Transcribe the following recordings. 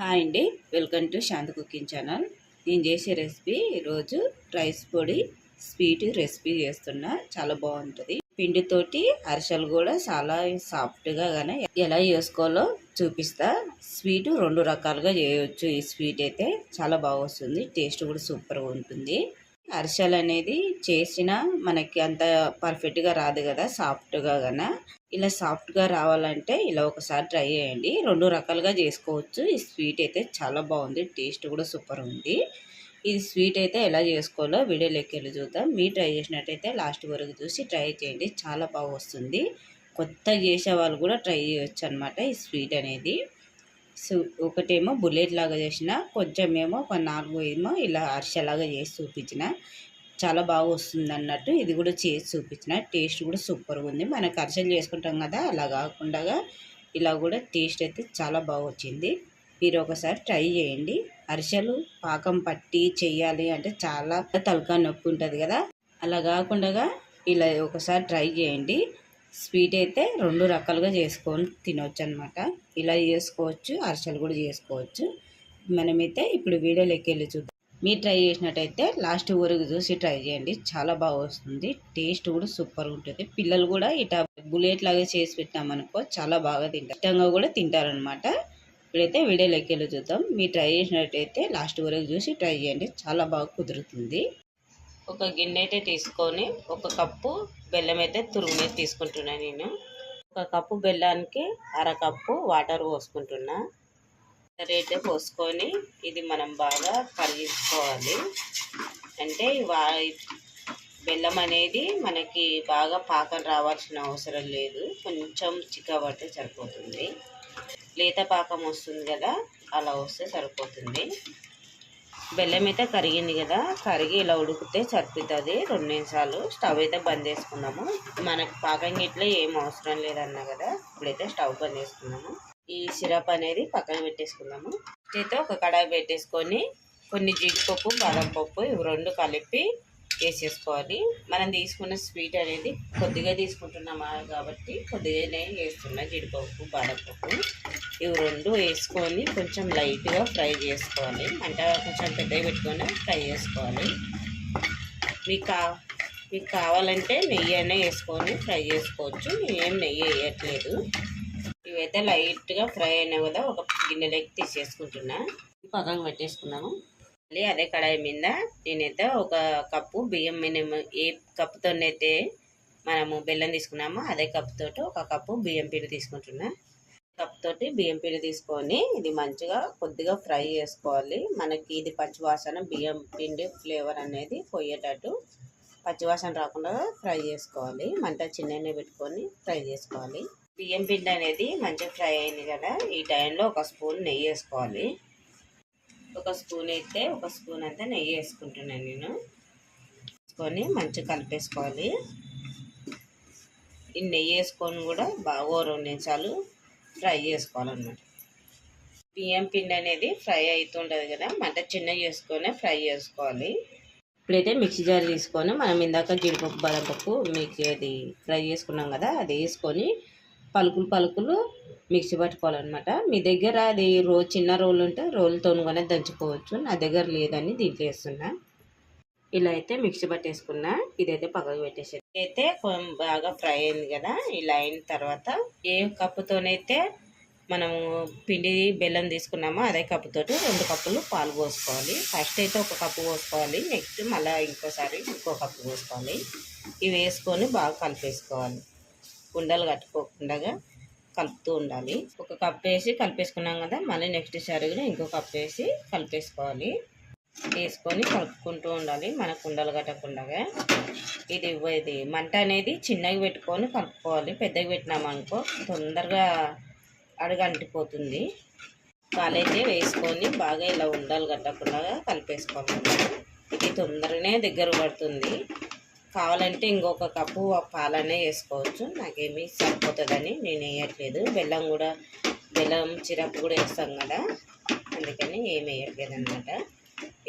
Hi అండి. Welcome to Shanti cooking channel. నేను చేసే రెసిపీ ఈరోజు రైస్ పొడి స్వీట్ రెసిపీ చేస్తున్నా. చాలా బాగుంటుంది. పిండితోటి అరిసెలు కూడా చాలా సాఫ్ట్గా కానీ ఎలా చేసుకోవాలో చూపిస్తా. స్వీట్ రెండు రకాలుగా చేయవచ్చు ఈ స్వీట్ అయితే చాలా బాగా వస్తుంది. టేస్ట్ కూడా సూపర్గా ఉంటుంది. అరిసెలు అనేది చేసిన మనకి అంత పర్ఫెక్ట్గా రాదు కదా సాఫ్ట్గా గాన. ఇలా సాఫ్ట్గా రావాలంటే ఇలా ఒకసారి ట్రై చేయండి. రెండు రకాలుగా చేసుకోవచ్చు. ఈ స్వీట్ అయితే చాలా బాగుంది. టేస్ట్ కూడా సూపర్ ఉంది. ఇది స్వీట్ అయితే ఎలా చేసుకోవాలో వీడియో లెక్కలు చూద్దాం. మీరు ట్రై చేసినట్టయితే లాస్ట్ వరకు చూసి ట్రై చేయండి. చాలా బాగా వస్తుంది. కొత్త చేసే వాళ్ళు కూడా ట్రై చేయొచ్చు అనమాట ఈ స్వీట్ అనేది. ఒకటేమో బుల్లెట్ లాగా చేసిన కొంచెం ఏమో ఒక నాలుగు ఏమో ఇలా అరిసెలాగా చేసి చూపించిన చాలా బాగా వస్తుంది అన్నట్టు ఇది కూడా చేసి చూపించిన టేస్ట్ కూడా సూపర్గా ఉంది. మనకు అరిసెలు చేసుకుంటాం కదా అలా కాకుండా ఇలా కూడా టేస్ట్ అయితే చాలా బాగా వచ్చింది. మీరు ఒకసారి ట్రై చేయండి. అరిసెలు పాకం పట్టి చేయాలి అంటే చాలా తలకా నొప్పి ఉంటుంది కదా అలా కాకుండా ఇలా ఒకసారి ట్రై చేయండి. స్వీట్ అయితే రెండు రకాలుగా చేసుకొని తినవచ్చు అనమాట ఇలా చేసుకోవచ్చు అరిసెలు కూడా చేసుకోవచ్చు. మనమైతే ఇప్పుడు వీడియోలోకి వెళ్ళి చూద్దాం. మీరు ట్రై చేసినట్టయితే లాస్ట్ వరకు చూసి ట్రై చేయండి. చాలా బాగా వస్తుంది. టేస్ట్ కూడా సూపర్ ఉంటుంది. పిల్లలు కూడా ఇట్లా బుల్లెట్ లాగా చేసి పెట్టామనుకో చాలా బాగా తింటారు. ఇష్టంగా కూడా తింటారనమాట ఇప్పుడైతే వీడియోలోకి వెళ్ళి చూద్దాం. మీరు ట్రై చేసినట్టయితే లాస్ట్ వరకు చూసి ట్రై చేయండి. చాలా బాగా కుదురుతుంది. ఒక గిన్నె అయితే తీసుకొని ఒక కప్పు బెల్లం అయితే తురుమ్ మీద తీసుకుంటున్నాను నేను. ఒక కప్పు బెల్లానికి అరకప్పు వాటర్ పోసుకుంటున్నా. అయితే పోసుకొని ఇది మనం బాగా కరిగించుకోవాలి అంటే వా బెల్లం అనేది మనకి బాగా పాకం రావాల్సిన అవసరం లేదు. కొంచెం చిక్కబడితే సరిపోతుంది. లేత పాకం వస్తుంది కదా అలా వస్తే సరిపోతుంది. బెల్లం అయితే కరిగింది కదా కరిగి ఇలా ఉడికితే సరిపోతుంది. రెండు నిమిషాలు స్టవ్ అయితే బంద్ చేసుకున్నాము మనకు పాకం గిట్ల ఏం అవసరం లేదన్నా కదా ఇప్పుడైతే స్టవ్ బంద్ చేసుకున్నాము ఈ సిరప్ అనేది పక్కన పెట్టేసుకున్నాము అయితే ఒక కడాయి పెట్టేసుకొని కొన్ని జీడిపప్పు బాదం పప్పు ఇవి రెండు కలిపి వేసేసుకోవాలి. మనం తీసుకున్న స్వీట్ అనేది కొద్దిగా తీసుకుంటున్నామా కాబట్టి కొద్దిగానే వేస్తున్నా జీడిపప్పు బాదపప్పు. ఇవి రెండు వేసుకొని కొంచెం లైట్గా ఫ్రై చేసుకోవాలి. అంటే కొంచెం పెద్దగా పెట్టుకొని ఫ్రై చేసుకోవాలి. మీకు కా మీకు కావాలంటే నెయ్యి అయినా వేసుకొని ఫ్రై చేసుకోవచ్చు. ఏం నెయ్యి వేయట్లేదు. ఇవైతే లైట్గా ఫ్రై అయినా కదా ఒక గిన్నెలోకి తీసేసుకుంటున్నా. పక్కన పెట్టేసుకున్నాము మళ్ళీ అదే కడాయి మీద నేనైతే ఒక కప్పు బియ్యం మినిమం ఏ కప్పుతోనైతే మనము బెల్లం తీసుకున్నామో అదే కప్పుతో ఒక కప్పు బియ్యం పిండి తీసుకుంటున్నా. కప్పుతోటి బియ్యం పిండి తీసుకొని ఇది మంచిగా కొద్దిగా ఫ్రై చేసుకోవాలి. మనకి ఇది పచ్చివాసన బియ్యం పిండి ఫ్లేవర్ అనేది పోయేటట్టు పచ్చివాసన రాకుండా ఫ్రై చేసుకోవాలి. మంట చిన్న పెట్టుకొని ఫ్రై చేసుకోవాలి. బియ్యం పిండి అనేది మంచిగా ఫ్రై అయింది కదా ఈ టైంలో ఒక స్పూన్ నెయ్యి వేసుకోవాలి. ఒక స్పూన్ అయితే ఒక స్పూన్ అంతా నెయ్యి వేసుకుంటున్నాను నేను. వేసుకొని మంచిగా కలిపేసుకోవాలి. ఈ నెయ్యి వేసుకొని కూడా బాగా రెండు నిమిషాలు ఫ్రై చేసుకోవాలన్నమాట. బియ్యం పిండి అనేది ఫ్రై అవుతుంటుంది కదా మంట చిన్నగా చేసుకొని ఫ్రై చేసుకోవాలి. ఇప్పుడైతే మిక్సీ జార్ తీసుకొని మనం ఇందాక జీడిపప్పు బాదంపప్పు మీకు అది ఫ్రై చేసుకున్నాం కదా అది వేసుకొని పలుకులు పలుకులు మిక్సీ పట్టుకోవాలన్నమాట. మీ దగ్గర అది రోల్ చిన్న రోల్ ఉంటే రోల్తో కూడా దంచుకోవచ్చు. నా దగ్గర లేదని దీంట్లో వేస్తున్నా. ఇలా అయితే మిక్సీ పట్టేసుకున్నా. ఇదైతే పక్కకు పెట్టేసి అయితే బాగా ఫ్రై అయింది కదా. ఇలా అయిన తర్వాత ఏ కప్పుతోనైతే మనము పిండి బెల్లం తీసుకున్నామో అదే కప్పుతోటి రెండు కప్పులు పాలు పోసుకోవాలి. ఫస్ట్ అయితే ఒక కప్పు పోసుకోవాలి. నెక్స్ట్ మళ్ళీ ఇంకోసారి ఇంకో కప్పు పోసుకోవాలి. ఇవి వేసుకొని బాగా కలిపేసుకోవాలి. ఉండలు కట్టుకోకుండా కలుపుతూ ఉండాలి. ఒక కప్ వేసి కలిపేసుకున్నాం కదా మళ్ళీ నెక్స్ట్ సరిగ్గా ఇంకో కప్ వేసి కలిపేసుకోవాలి. వేసుకొని కలుపుకుంటూ ఉండాలి మన కుండలు కట్టకుండా ఇది ఇది మంట అనేది చిన్నగా పెట్టుకొని కలుపుకోవాలి. పెద్దగా పెట్టినామనుకో తొందరగా అడుగంటిపోతుంది. పాలైతే వేసుకొని బాగా ఇలా ఉండాలి కట్టకుండా కలిపేసుకోవాలి. ఇది తొందరనే దగ్గర పడుతుంది. కావాలంటే ఇంకొక కప్పు పాలనే వేసుకోవచ్చు. నాకేమీ సరిపోతుందని నేను వేయట్లేదు. బెల్లం కూడా బెల్లం చిరప్ కూడా వేస్తాం కదా అందుకని ఏమి వేయట్లేదు అనమాట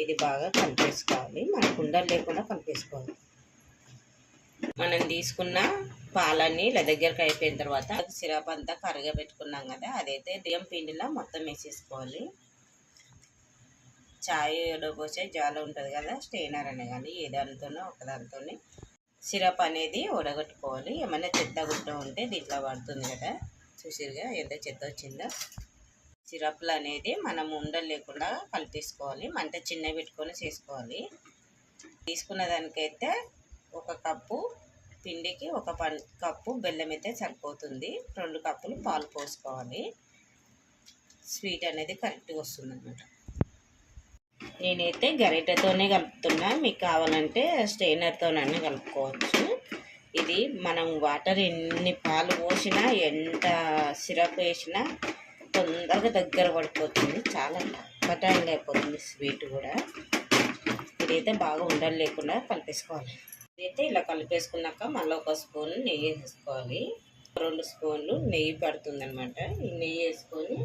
ఇది బాగా కలిపేసుకోవాలి. మన కుండలు లేకుండా కలిపేసుకోవాలి. మనం తీసుకున్న పాలన్నీ ఇలా దగ్గరకు అయిపోయిన తర్వాత సిరప్ అంతా కరగబెట్టుకున్నాం కదా అదైతే బియ్యం పిండిలా మొత్తం వేసేసుకోవాలి. చాయ్లో పోసే జాలు ఉంటుంది కదా స్టెయినర్ అనే కానీ ఏ దానితోనో సిరప్ అనేది ఉడగట్టుకోవాలి ఏమైనా చెత్త గుడ్డ ఉంటే దీంట్లో పడుతుంది కదా. చూసిరుగా ఎంత చెత్త వచ్చిందో. సిరప్లు అనేది మనం ఉండలు లేకుండా కలిపేసుకోవాలి. మంట చిన్న పెట్టుకొని చేసుకోవాలి. తీసుకున్న దానికైతే ఒక కప్పు పిండికి ఒక పన్ కప్పు బెల్లం అయితే సరిపోతుంది. రెండు కప్పులు పాలు పోసుకోవాలి. స్వీట్ అనేది కరెక్ట్గా వస్తుంది అనమాట నేనైతే గరిటెతోనే కలుపుతున్నా. మీకు కావాలంటే స్టెయినర్తోనైనా కలుపుకోవచ్చు. ఇది మనం వాటర్ ఎన్ని పాలు పోసినా ఎంత సిరప్ వేసినా తొందరగా దగ్గర పడిపోతుంది. చాలా తక్కువ అయిపోతుంది స్వీట్ కూడా. ఇదైతే బాగా ఉండలు లేకుండా కలిపేసుకోవాలి. ఇదైతే ఇలా కలిపేసుకున్నాక మళ్ళీ ఒక స్పూన్ నెయ్యి వేసుకోవాలి. రెండు స్పూన్లు నెయ్యి పడుతుంది అనమాట ఈ నెయ్యి వేసుకొని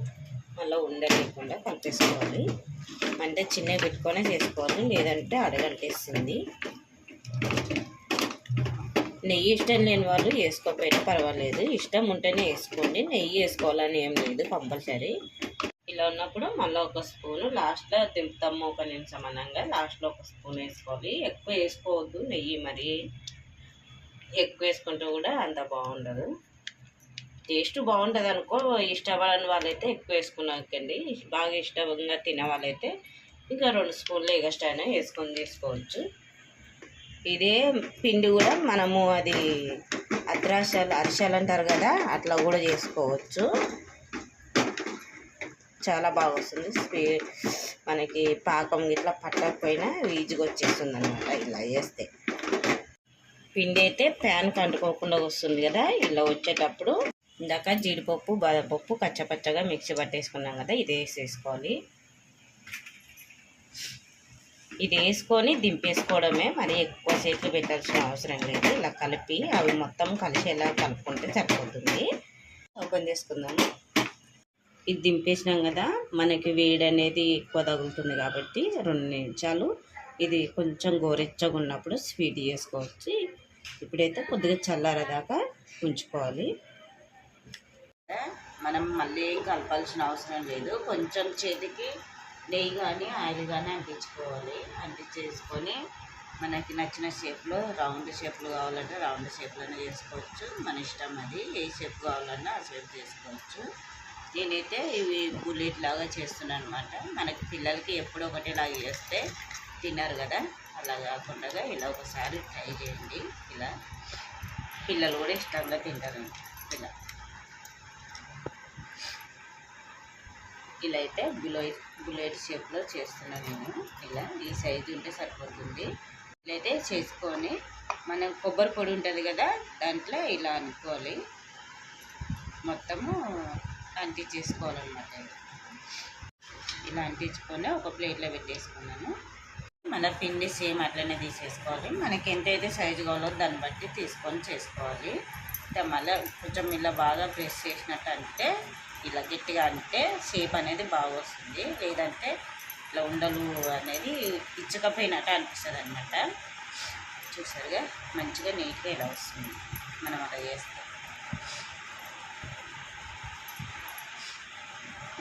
మళ్ళీ ఉండలేకుండా కలిపేసుకోవాలి. అంటే చిన్నవి పెట్టుకొని చేసుకోవాలి. లేదంటే అడగంటేస్తుంది నెయ్యి ఇష్టం లేని వాళ్ళు వేసుకోకపోయినా పర్వాలేదు. ఇష్టం ఉంటేనే వేసుకోండి. నెయ్యి వేసుకోవాలని ఏం లేదు కంపల్సరీ. ఇలా ఉన్నప్పుడు మళ్ళీ ఒక స్పూను లాస్ట్లో దింపుతాము ఒక నిమిషం అనంగా. లాస్ట్లో ఒక స్పూన్ వేసుకోవాలి. ఎక్కువ వేసుకోవద్దు నెయ్యి మరి. ఎక్కువ వేసుకుంటే కూడా అంత బాగుండదు. టేస్ట్ బాగుంటుంది అనుకో ఇష్టపడని వాళ్ళైతే ఎక్కువ వేసుకున్నాకండి. బాగా ఇష్టంగా తినే వాళ్ళైతే ఇంకా రెండు స్పూన్లు ఎగస్ట్రా అయినా వేసుకొని తీసుకోవచ్చు. ఇదే పిండి కూడా మనము అది అద్రాశాలు అరిశాలు అంటారు కదా అట్లా కూడా చేసుకోవచ్చు. చాలా బాగా వస్తుంది. స్పీ మనకి పాకం ఇట్లా పట్టకపోయినా ఈజీగా వచ్చేస్తుంది అనమాట ఇలా వేస్తే పిండి అయితే ప్యాన్ కంటుకోకుండా వస్తుంది కదా ఇలా వచ్చేటప్పుడు. ఇందాక జీడిపప్పు బాదపప్పు కచ్చపచ్చగా మిక్సీ పట్టేసుకున్నాం కదా ఇది వేసేసుకోవాలి. ఇది వేసుకొని దింపేసుకోవడమే మరి ఎక్కువ సేపు పెట్టాల్సిన అవసరం లేదు. ఇలా కలిపి అవి మొత్తం కలిసేలా కలుపుకుంటే సరిపోతుంది. ఓపెన్ చేసుకుందాము ఇది దింపేసినాం కదా మనకి వేడి అనేది ఎక్కువ తగులుతుంది కాబట్టి రెండు నిమిషాలు ఇది కొంచెం గోరెచ్చగా ఉన్నప్పుడు స్వీట్ చేసుకోవచ్చు. ఇప్పుడైతే కొద్దిగా చల్లారదాకా ఉంచుకోవాలి. మనం మళ్ళీ ఏం కలపాల్సిన అవసరం లేదు. కొంచెం చేతికి నెయ్యి కానీ ఆయిల్ కానీ అంటించుకోవాలి. అంటించేసుకొని మనకి నచ్చిన షేప్లో రౌండ్ షేప్లు కావాలంటే రౌండ్ షేప్లోనే చేసుకోవచ్చు. మన ఇష్టం అది. ఏ షేప్ కావాలన్నా ఆ షేప్ చేసుకోవచ్చు. నేనైతే ఇవి బుల్లెట్ లాగా చేస్తున్నాను అనమాట మనకి పిల్లలకి ఎప్పుడు ఒకటిలాగా చేస్తే తిన్నారు కదా. అలా కాకుండా ఇలా ఒకసారి ట్రై చేయండి. ఇలా పిల్లలు కూడా ఇష్టంగా తింటారు. ఇలా. ఇలా అయితే బులెట్ బులెట్ షేప్లో చేస్తున్నాను నేను. ఇలా ఈ సైజు ఉంటే సరిపోతుంది. ఇలా అయితే చేసుకొని మనం కొబ్బరి పొడి ఉంటుంది కదా దాంట్లో ఇలా అనుకోవాలి. మొత్తము అంటించేసుకోవాలన్నమాట. ఇలా అంటించుకొని ఒక ప్లేట్లో పెట్టేసుకున్నాను. మన పిండి సేమ్ అట్లనే తీసేసుకోవాలి. మనకి ఎంతైతే సైజు కావాలో దాన్ని బట్టి తీసుకొని చేసుకోవాలి. అంటే మళ్ళీ కొంచెం ఇలా బాగా ప్రెస్ చేసినట్టు అంటే ఇలా గట్టిగా అంటే షేప్ అనేది బాగా వస్తుంది. లేదంటే ఇట్లా ఉండలు అనేది ఇచ్చకపోయినట్టు అనిపిస్తుంది అనమాట చూసారుగా? మంచిగా నీట్గా ఇలా వస్తుంది. మనం అలా చేస్తాం.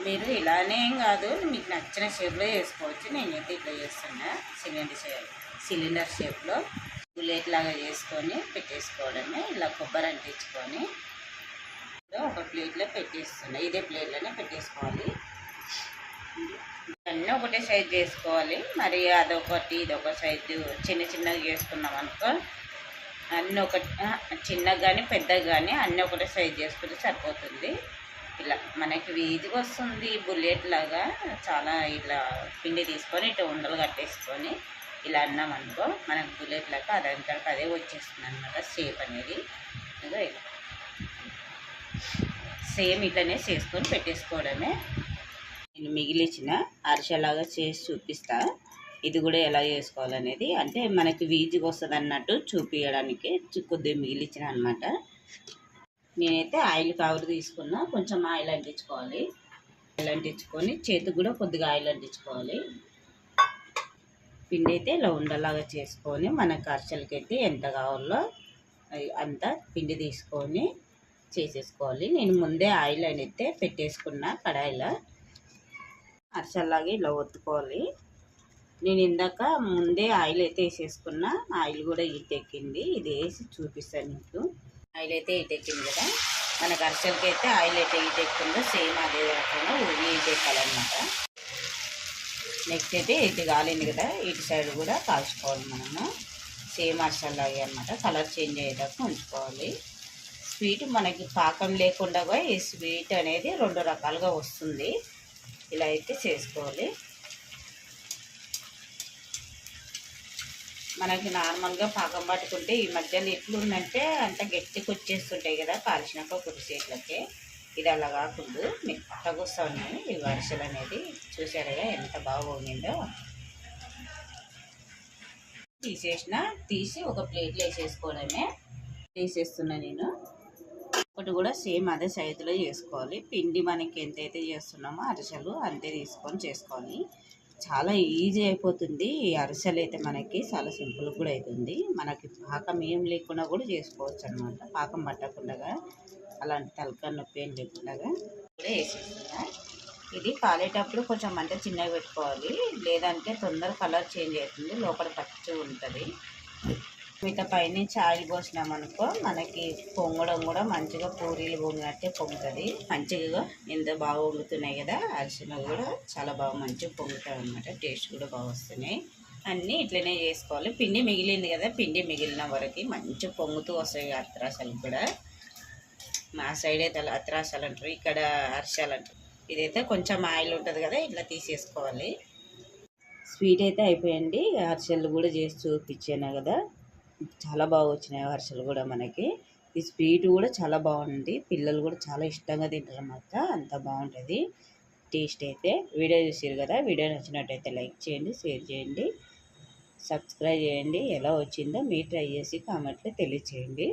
మీరు ఇలానే ఏం కాదు. మీకు నచ్చిన షేప్లో చేసుకోవచ్చు. నేనైతే ఇట్లా చేస్తున్నా. సిలిండర్ షేప్ సిలిండర్ షేప్లో బుల్లెట్ లాగా చేసుకొని పెట్టేసుకోవడమే. ఇలా కొబ్బరి అంటించుకొని ఒక ప్లేట్లో పెట్టేస్తున్నా. ఇదే ప్లేట్లోనే పెట్టేసుకోవాలి. అన్నీ ఒకటే సైజ్ చేసుకోవాలి. మరి అదొకటి ఇదొక సైజు. చిన్న చిన్నగా చేసుకున్నాం అనుకో అన్నీ ఒక చిన్నగా కానీ పెద్దగా కానీ అన్నీ ఒకటే సైజ్ చేసుకుంటే సరిపోతుంది. ఇలా మనకి వీధికి వస్తుంది బుల్లెట్ లాగా. చాలా ఇలా పిండి తీసుకొని ఇటు ఉండలు కట్టేసుకొని ఇలా అన్నాం అనుకో మనకు బుల్లెట్ లాగా అదంతా అదే వచ్చేస్తుంది అనమాట షేప్ అనేది. ఇలా. సేమ్ ఇట్లనే చేసుకొని పెట్టేసుకోవడమే. నేను మిగిలిచిన అరిసెలాగా చేసి చూపిస్తా. ఇది కూడా ఎలా చేసుకోవాలనేది. అంటే మనకి వీజిగా వస్తుంది అన్నట్టు చూపించడానికి కొద్దిగా మిగిలిచ్చిన అనమాట నేనైతే ఆయిల్ కవర్ తీసుకున్నా. కొంచెం ఆయిల్ అంటించుకోవాలి. ఆయిల్ అంటించుకొని చేతికి కూడా కొద్దిగా ఆయిల్ అంటించుకోవాలి. పిండి అయితే ఇలా ఉండలాగా చేసుకొని మన అరిసెలకైతే ఎంత కావాలో అంత పిండి తీసుకొని చేసేసుకోవాలి. నేను ముందే ఆయిల్ అయితే పెట్టేసుకున్న కడాయిలో. అరిసెల్లాగా ఇలా ఒత్తుకోవాలి. నేను ఇందాక ముందే ఆయిల్ అయితే వేసేసుకున్నా. ఆయిల్ కూడా ఇటెక్కింది ఇది వేసి చూపిస్తాను మీకు. ఆయిల్ అయితే ఇటెక్కింది కదా. మనకు అరిసెలకి అయితే ఆయిల్ అయితే ఎక్కిందో సేమ్ అదే రకంగా ఇది ఇటెక్కాలన్నమాట నెక్స్ట్ అయితే ఇది కాలింది కదా. ఇటు సైడ్ కూడా కాల్చుకోవాలి మనము. సేమ్ అరిసెల్లాగే అనమాట కలర్ చేంజ్ అయ్యేదాకా ఉంచుకోవాలి. స్వీట్ మనకి పాకం లేకుండా ఈ స్వీట్ అనేది రెండు రకాలుగా వస్తుంది. ఇలా అయితే చేసుకోవాలి. మనకి నార్మల్గా పాకం పట్టుకుంటే ఈ మధ్యలో ఎట్లుందంటే అంత గట్టికి వచ్చేస్తుంటాయి కదా కాల్చినాక కొద్దిసేట్లకే ఇది అలా కాకుండా మెత్తగా వస్తూ ఉన్నాయి ఈ వరుసలు అనేది చూసారుగా ఎంత బాగా తీసేసిన తీసి ఒక ప్లేట్లో వేసేసుకోవడమే. తీసేస్తున్నా నేను. ఒకటి కూడా సేమ్ అదే సైజులో చేసుకోవాలి. పిండి మనకి ఎంతైతే చేస్తున్నామో అరిసెలు అంతే తీసుకొని చేసుకోవాలి. చాలా ఈజీ అయిపోతుంది. ఈ అరిసెలు అయితే మనకి చాలా సింపుల్ కూడా అవుతుంది మనకి పాకం ఏం లేకుండా కూడా చేసుకోవచ్చు అనమాట పాకం పట్టకుండా అలాంటి తలకాయ నొప్పి ఏం లేకుండా కూడా వేసేస్తున్నా ఇది కాలేటప్పుడు కొంచెం మంట చిన్నగా పెట్టుకోవాలి. లేదంటే తొందర కలర్ చేంజ్ అవుతుంది. లోపల పచ్చి ఉంటుంది. మిగతా పైనుంచి ఆయిల్ పోసినామనుకో మనకి పొంగడం కూడా మంచిగా పూరీలు పొంగినట్టే పొంగుతుంది. మంచిగా ఎంత బాగా పొంగుతున్నాయి కదా అరిసెలు కూడా చాలా బాగా మంచిగా పొంగుతాయి అనమాట టేస్ట్ కూడా బాగా వస్తున్నాయి. అన్నీ ఇట్లనే చేసుకోవాలి. పిండి మిగిలింది కదా పిండి మిగిలిన వరకు మంచిగా పొంగుతూ వస్తాయి అత్రాసలు కూడా. మా సైడ్ అయితే అత్రాసాలు అంటారు ఇక్కడ అరిసెలు అంటారు. ఇదైతే కొంచెం ఆయిల్ ఉంటుంది కదా ఇట్లా తీసేసుకోవాలి. స్వీట్ అయితే అయిపోయండి అరిసెలు కూడా చేసి చూపించాను కదా. చాలా బాగా వచ్చినాయి అరిసెలు కూడా మనకి. ఈ స్వీట్ కూడా చాలా బాగుంది. పిల్లలు కూడా చాలా ఇష్టంగా తింటారు అన్నమాట అంత బాగుంటుంది. టేస్ట్ అయితే వీడియో చూసారు కదా? వీడియో నచ్చినట్టయితే లైక్ చేయండి షేర్ చేయండి సబ్స్క్రైబ్ చేయండి. ఎలా వచ్చిందో మీరు ట్రై చేసి కామెంట్లో తెలియచేయండి.